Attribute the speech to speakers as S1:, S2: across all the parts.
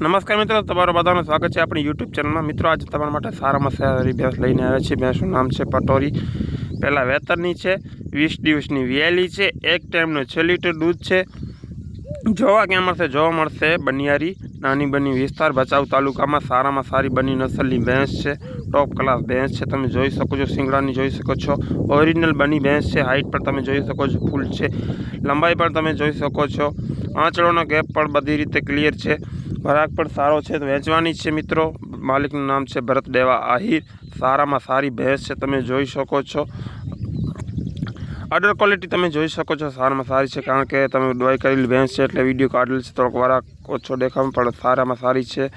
S1: નમસ્કાર મિત્રો, તમારું બધાનું સ્વાગત છે આપણી યુટ્યુબ ચેનલમાં મિત્રો, આજે તમારા માટે સારામાં સારી ભેંસ લઈને આવ્યા છીએ. ભેંસનું નામ છે પટોરી. પહેલાં વેતરની છે, વીસ દિવસની વ્યાલી છે, એક ટાઈમનું છ લીટર દૂધ છે. જોવા ક્યાં મળશે? જોવા મળશે બનિયારી, નાની બની વિસ્તાર, ભચાઉ તાલુકામાં સારામાં સારી બની નસલની ભેંસ છે. ટોપ ક્લાસ ભેંસ છે. તમે જોઈ શકો છો સિંગડાની જોઈ શકો છો. ઓરિજિનલ બની ભેંસ છે. હાઇટ પણ તમે જોઈ શકો છો, ફૂલ છે. લંબાઈ પણ તમે જોઈ શકો છો. આંચળોનો ગેપ પણ બધી રીતે ક્લિયર છે. વરાગ પણ સારો છે. વેચવાની છે મિત્રો. માલિકનું નામ છે ભરત દેવા આહિર. સારામાં સારી ભેંસ છે. તમે જોઈ શકો છો. અડર ક્વોલિટી તમે જોઈ શકો છો. સારામાં સારી છે. કારણ કે તમે દવાઈ કરેલી ભેંસ છે એટલે વીડિયો કાઢેલ છે. થોડોક વરાક ઓછો દેખાવ પણ સારામાં સારી છે.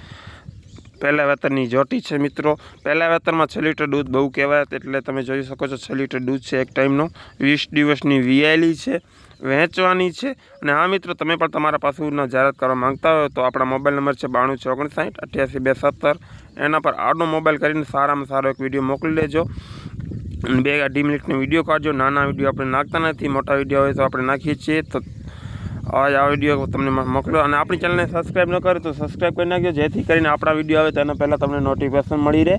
S1: પહેલાં વેતરની જોટી છે મિત્રો. પહેલાં વેતરમાં છ લીટર દૂધ બહુ કહેવાય. એટલે તમે જોઈ શકો છો, છ લીટર દૂધ છે એક ટાઈમનું. વીસ દિવસની વીઆઈલી છે. વહેંચવાની છે. અને હા મિત્રો, તમે પણ તમારા પશુના જાહેરાત કરવા માંગતા હોય તો આપણા મોબાઈલ નંબર છે બાણું છ ઓગણસાઠ અઠ્યાસી બે સત્તર એના પર આડો મોબાઈલ કરીને સારામાં સારો એક વીડિયો મોકલી દેજો. બે અઢી મિનિટનો વીડિયો કાઢજો. નાના વીડિયો આપણે નાખતા નથી, મોટા વીડિયો હોય તો આપણે નાખીએ છીએ. તો આજ આ વીડિયો તમને મોકલો અને આપણી ચેનલને સબસ્ક્રાઈબ ન કરે તો સબસ્ક્રાઈબ કરી નાખજો. જેથી કરીને આપણા વીડિયો આવે તેના પહેલાં તમને નોટિફિકેશન મળી રહે.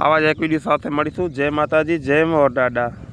S1: આવા જ એક વીડિયો સાથે મળીશું. જય માતાજી, જય દાદા.